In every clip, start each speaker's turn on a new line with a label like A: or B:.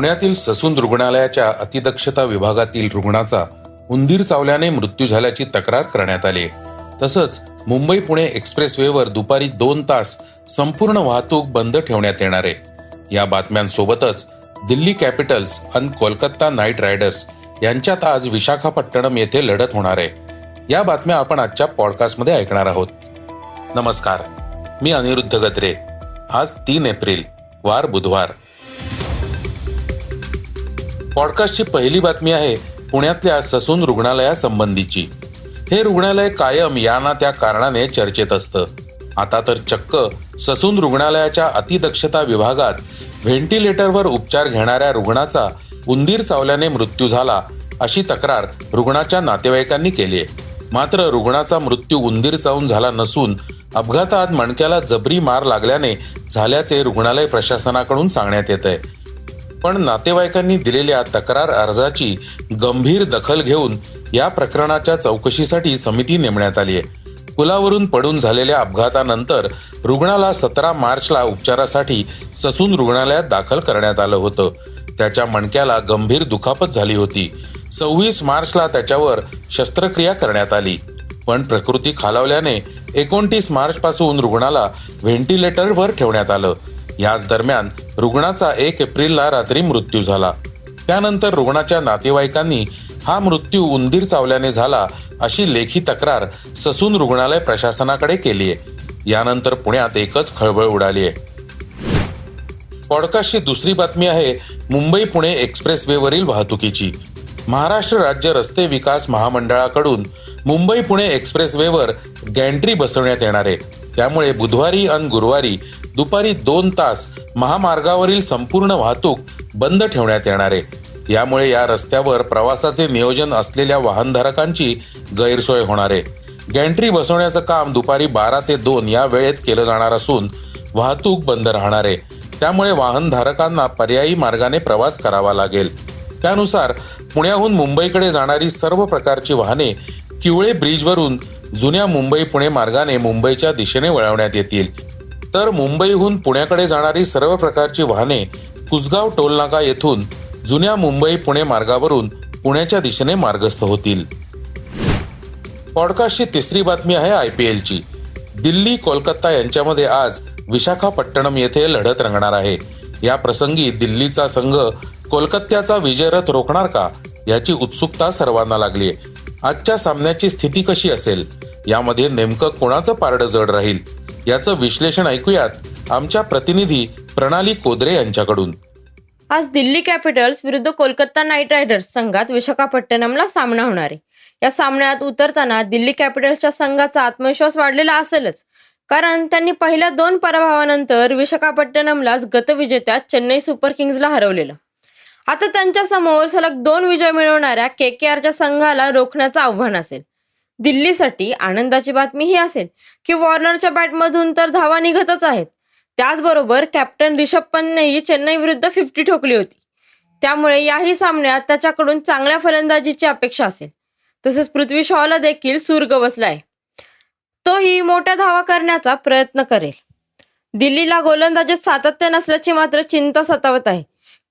A: पुण्यातील ससून रुग्णालयाच्या अतिदक्षता विभागातील रुग्णाचा उंदीर चावल्याने मृत्यू झाल्याची तक्रार करण्यात आली. तसंच मुंबई पुणे एक्सप्रेसवेवर दुपारी दोन तास संपूर्ण वाहतूक बंद ठेवण्यात येणार आहे. या बातम्यांसोबतच दिल्ली कॅपिटल्स आणि कोलकाता नाईट रायडर्स यांच्यात आज विशाखापट्टणम येथे लढत होणार आहे. या बातम्या आपण आजच्या पॉडकास्टमध्ये ऐकणार आहोत. नमस्कार. मी अनिरुद्ध गद्रे. आज तीन एप्रिल वार बुधवार. पॉडकास्टची पहिली बातमी आहे पुण्यातल्या ससून रुग्णालयासंबंधीची. हे रुग्णालय कायम या ना त्या कारणाने चर्चेत असतं. आता तर चक्क ससून रुग्णालयाच्या अतिदक्षता विभागात व्हेंटिलेटरवर उपचार घेणाऱ्या रुग्णाचा उंदीर चावल्याने मृत्यू झाला अशी तक्रार रुग्णाच्या नातेवाईकांनी केली आहे. मात्र रुग्णाचा मृत्यू उंदीर चावून झाला नसून अपघातात मणक्याला जबरी मार लागल्याने झाल्याचे रुग्णालय प्रशासनाकडून सांगण्यात येत आहे पण नातेवाईकांनी दिलेल्या तक्रार अर्जाची गंभीर दखल घेऊन या प्रकरणाच्या चौकशीसाठी समिती नेमण्यात आली आहे. पुलावरून पडून झालेल्या अपघातानंतर रुग्णाला सतरा मार्चला उपचारासाठी ससून रुग्णालयात दाखल करण्यात आलं होतं. त्याच्या मणक्याला गंभीर दुखापत झाली होती. सव्वीस मार्चला त्याच्यावर शस्त्रक्रिया करण्यात आली. पण प्रकृती खालावल्याने एकोणतीस मार्च पासून रुग्णाला व्हेंटिलेटरवर ठेवण्यात आलं. याच दरम्यान रुग्णाचा एक एप्रिलला रात्री मृत्यू झाला. त्यानंतर रुग्णाच्या नातेवाईकांनी हा मृत्यू उंदीर चावल्याने झाला अशी लेखी तक्रार ससून रुग्णालय प्रशासनाकडे केली आहे. यानंतर पुण्यात एकच खळबळ उडाली आहे. पॉडकास्टची दुसरी बातमी आहे मुंबई पुणे एक्सप्रेस वेवरील वाहतुकीची. महाराष्ट्र राज्य रस्ते विकास महामंडळाकडून मुंबई पुणे एक्सप्रेस वेवर गॅन्ट्री बसवण्यात येणार आहे. त्यामुळे बुधवारी आणि गुरुवारी दुपारी दोन तास महामार्गावरील संपूर्ण वाहतूक बंद ठेवण्यात येणार आहे. यामुळे या रस्त्यावर प्रवासाचे नियोजन असलेल्या वाहनधारकांची गैरसोय होणार आहे. गॅन्ट्री बसवण्याचं काम दुपारी बारा ते दोन या वेळेत केलं जाणार असून वाहतूक बंद राहणार आहे. त्यामुळे वाहनधारकांना पर्यायी मार्गाने प्रवास करावा लागेल. त्यानुसार पुण्याहून मुंबईकडे जाणारी सर्व प्रकारची वाहने किवळे ब्रिजवरून जुन्या मुंबई पुणे मार्गाने मुंबईच्या दिशेने वळवण्यात येतील. तर मुंबईहून पुण्याकडे जाणारी सर्व प्रकारची वाहने कुसगाव टोलनाका येथून जुन्या मुंबई पुणे मार्गावरून पुण्याच्या दिशेने मार्गस्थ होतील. पॉडकास्टची तिसरी बातमी आहे आय पी एलची. दिल्ली कोलकाता यांच्यामध्ये आज विशाखापट्टणम येथे लढत रंगणार आहे. या प्रसंगी दिल्लीचा संघ कोलकात्याचा विजयरथ रोखणार का याची उत्सुकता सर्वांना लागली आहे आजच्या सामन्याची स्थिती कशी असेल? यामध्ये नेमकं कोणाचं पारडं जड राहील? याचं विश्लेषण ऐकूयात आमच्या प्रतिनिधी प्रणाली कोदरे यांच्याकडून.
B: आज दिल्ली कॅपिटल्स विरुद्ध कोलकाता नाईट रायडर्स संघात विशाखापट्टणमला सामना होणार आहे. या सामन्यात उतरताना दिल्ली कॅपिटल्सच्या संघाचा आत्मविश्वास वाढलेला असेलच. कारण त्यांनी पहिल्या दोन पराभवानंतर विशाखापट्टणमलाच गतविजेत्या चेन्नई सुपर किंग्जला हरवलेलं. आता त्यांच्यासमोर सलग दोन विजय मिळवणाऱ्या के के आरच्या संघाला रोखण्याचं आव्हान असेल. दिल्लीसाठी आनंदाची बातमी ही असेल की वॉर्नरच्या बॅटमधून तर धावा निघतच आहेत. त्याचबरोबर कॅप्टन रिषभ पंतनेही चेन्नई विरुद्ध फिफ्टी ठोकली होती. त्यामुळे याही सामन्यात त्याच्याकडून चांगल्या फलंदाजीची अपेक्षा असेल. तसेच पृथ्वी शॉला देखील सूर गवसलाय तोही मोठ्या धावा करण्याचा प्रयत्न करेल. दिल्लीला गोलंदाजीत सातत्य नसल्याची मात्र चिंता सतावत आहे.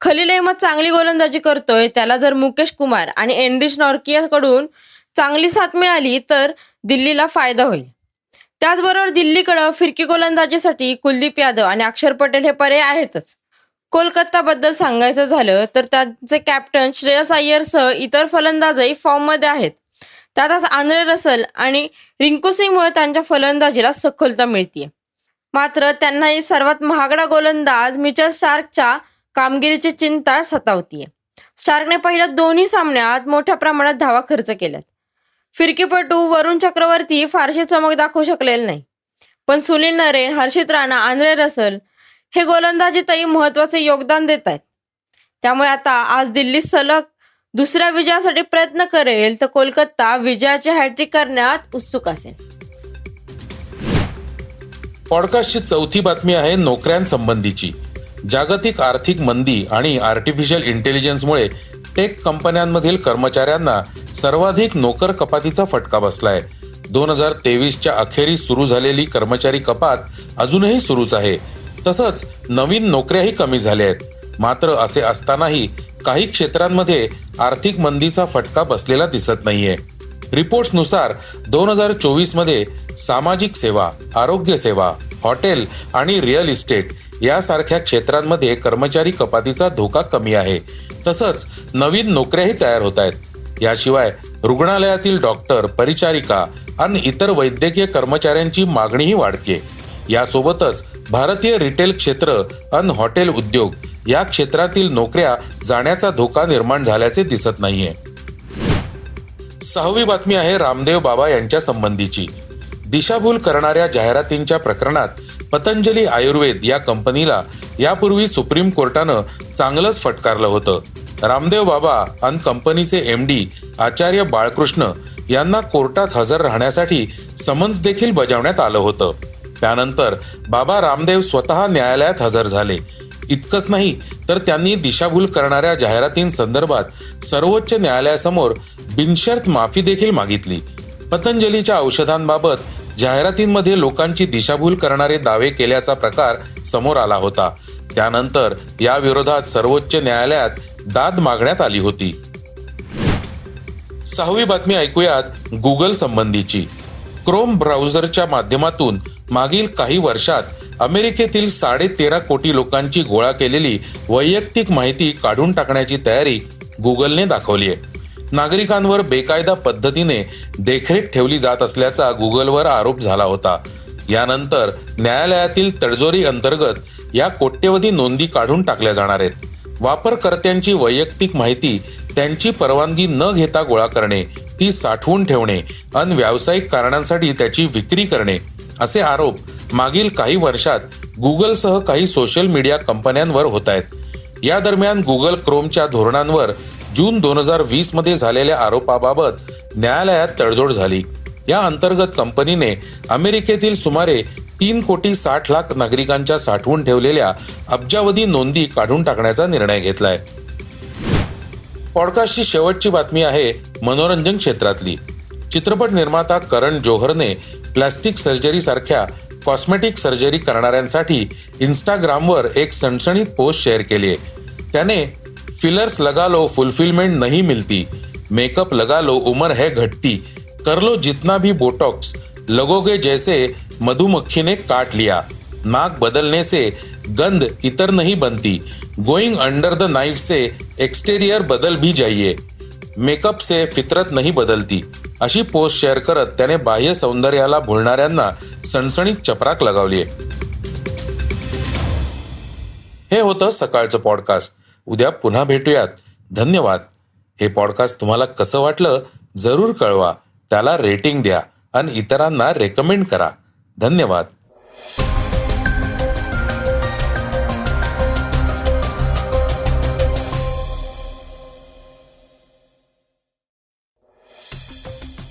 B: खलील अहमद चांगली गोलंदाजी करतोय त्याला जर मुकेश कुमार आणि एनडिश नॉर्कियाकडून चांगली साथ मिळाली तर दिल्लीला फायदा होईल. त्याचबरोबर दिल्लीकडं फिरकी गोलंदाजीसाठी कुलदीप यादव आणि अक्षर पटेल हे पर्याय आहेतच. कोलकाताबद्दल सांगायचं झालं तर त्यांचे कॅप्टन श्रेयस अय्यरसह इतर फलंदाजही फॉर्ममध्ये आहेत. त्यातच आंद्रे रसल आणि रिंकू सिंगमुळे त्यांच्या फलंदाजीला सखोलता मिळते मात्र त्यांनाही सर्वात महागडा गोलंदाज मिचल स्टार्कच्या कामगिरीची चिंता सतावतीये. स्टार्कने पहिल्या दोन्ही सामन्यात मोठ्या प्रमाणात धावा खर्च केल्यात. फिरकीपटू वरुण चक्रवर्ती फारशी चमक दाखवू शकलेले नाही. पण सुनील नरेन हर्षित राणा आंद्रे रसल हे गोलंदाजीतही महत्त्वाचे योगदान देत आहेत त्यामुळे आता आज दिल्ली सलग दुसऱ्या विजयासाठी प्रयत्न करेल तर कोलकाता विजयाची हॅट्रिक करण्यात उत्सुक असेल.
A: पॉडकास्टची चौथी बातमी आहे नोकऱ्यांसंबंधीची. जागतिक आर्थिक मंदी आणि आर्टिफिशियल इंटेलिजन्समुळे टेक कंपन्यांमधील कर्मचाऱ्यांना सर्वाधिक नोकर कपातीचा फटका बसलाय. दोन हजार तेवीसच्या अखेरीस सुरू झालेली कर्मचारी कपात अजूनही सुरूच आहे. तसंच नवीन नोकऱ्याही कमी झाल्या आहेत. मात्र असे असतानाही काही क्षेत्रांमध्ये आर्थिक मंदीचा फटका बसलेला दिसत नाहीये. रिपोर्ट्सनुसार दोन हजार चोवीसमध्ये सामाजिक सेवा आरोग्य सेवा हॉटेल आणि रिअल इस्टेट यासारख्या क्षेत्रांमध्ये कर्मचारी कपातीचा धोका कमी आहे. तसंच नवीन नोकऱ्याही तयार होत आहेत. याशिवाय रुग्णालयातील डॉक्टर परिचारिका आणि इतर वैद्यकीय कर्मचाऱ्यांची मागणीही वाढते यासोबतच भारतीय रिटेल क्षेत्र आणि हॉटेल उद्योग या क्षेत्रातील नोकऱ्या जाण्याचा धोका निर्माण झाल्याचे दिसत नाहीये. सहावी बातमी आहे रामदेव बाबा यांच्या संबंधीची. दिशाभूल करणाऱ्या जाहिरातींच्या प्रकरणात पतंजली आयुर्वेद या कंपनीला यापूर्वी सुप्रीम कोर्टानं चांगलंच फटकारलं होतं. रामदेव बाबा आणि कंपनीचे एम डी आचार्य बाळकृष्ण यांना कोर्टात हजर राहण्यासाठी समन्स देखील बजावण्यात आलं होतं. त्यानंतर बाबा रामदेव स्वतः न्यायालयात हजर झाले. इतकंच नाही तर त्यांनी दिशाभूल करणाऱ्या जाहिरातींसंदर्भात सर्वोच्च न्यायालयासमोर बिनशर्त माफी देखील मागितली. पतंजलीच्या औषधांबाबत जाहिरातींमध्ये लोकांची दिशाभूल करणारे दावे केल्याचा प्रकार समोर आला होता. त्यानंतर या विरोधात सर्वोच्च न्यायालयात दाद मागण्यात आली होती. सहावी बातमी ऐकूयात गुगल संबंधीची. क्रोम ब्राउझरच्या माध्यमातून मागील काही वर्षात अमेरिकेतील साडेतेरा कोटी लोकांची गोळा केलेली वैयक्तिक माहिती काढून टाकण्याची तयारी गुगलने दाखवली आहे. नागरिकांवर बेकायदा पद्धतीने देखरेख ठेवली जात असल्याचा गुगलवर आरोप झाला होता. यानंतर न्यायालयातील तडजोरी अंतर्गत या कोट्यवधी नोंदी काढून टाकल्या जाणार आहेत. वापरकर्त्यांची वैयक्तिक माहिती त्यांची परवानगी न घेता गोळा करणे ती साठवून ठेवणे अन व्यावसायिक कारणांसाठी त्याची विक्री करणे असे आरोप मागील काही वर्षात गुगलसह काही सोशल मीडिया कंपन्यांवर होत आहेत. या दरम्यान गुगल क्रोमच्या धोरणांवर जून दोन हजार वीसमध्ये झालेल्या आरोपाबाबत न्यायालयात तडजोड झाली. या अंतर्गत कंपनीने अमेरिकेतील सुमारे तीन कोटी साठ लाख नागरिकांच्या साठवून ठेवलेल्या अब्जावधी नोंदी काढून टाकण्याचा निर्णय घेतलाय. पॉडकास्टची शेवटची बातमी आहे मनोरंजन क्षेत्रातली. चित्रपट निर्माता करण जोहरने प्लॅस्टिक सर्जरी सारख्या कॉस्मेटिक सर्जरी करणाऱ्यांसाठी इंस्टाग्रामवर एक सणसणीत पोस्ट शेअर केली आहे त्याने फिलर्स लगा लो फुलफिलमेंट नहीं मिलती। मेकअप लगा लो उम्र है घटती। कर लो जितना भी बोटॉक्स लगोगे जैसे मधुमक्खी ने काट लिया। नाक बदलने से गंध इतर नहीं बनती। गोइंग अंडर द नाइफ से एक्सटेरियर बदल भी जाइए। मेकअप से फितरत नहीं बदलती। अशी पोस्ट शेअर करत त्याने बाह्य सौंदर्याला भुलणाऱ्यांना सणसणीत चपराक लगावली हे होतं सकाळचं पॉडकास्ट उद्या पुन्हा भेटूयात. धन्यवाद. हे पॉडकास्ट तुम्हाला कसं वाटलं जरूर कळवा. त्याला रेटिंग द्या आणि इतरांना रेकमेंड करा. धन्यवाद.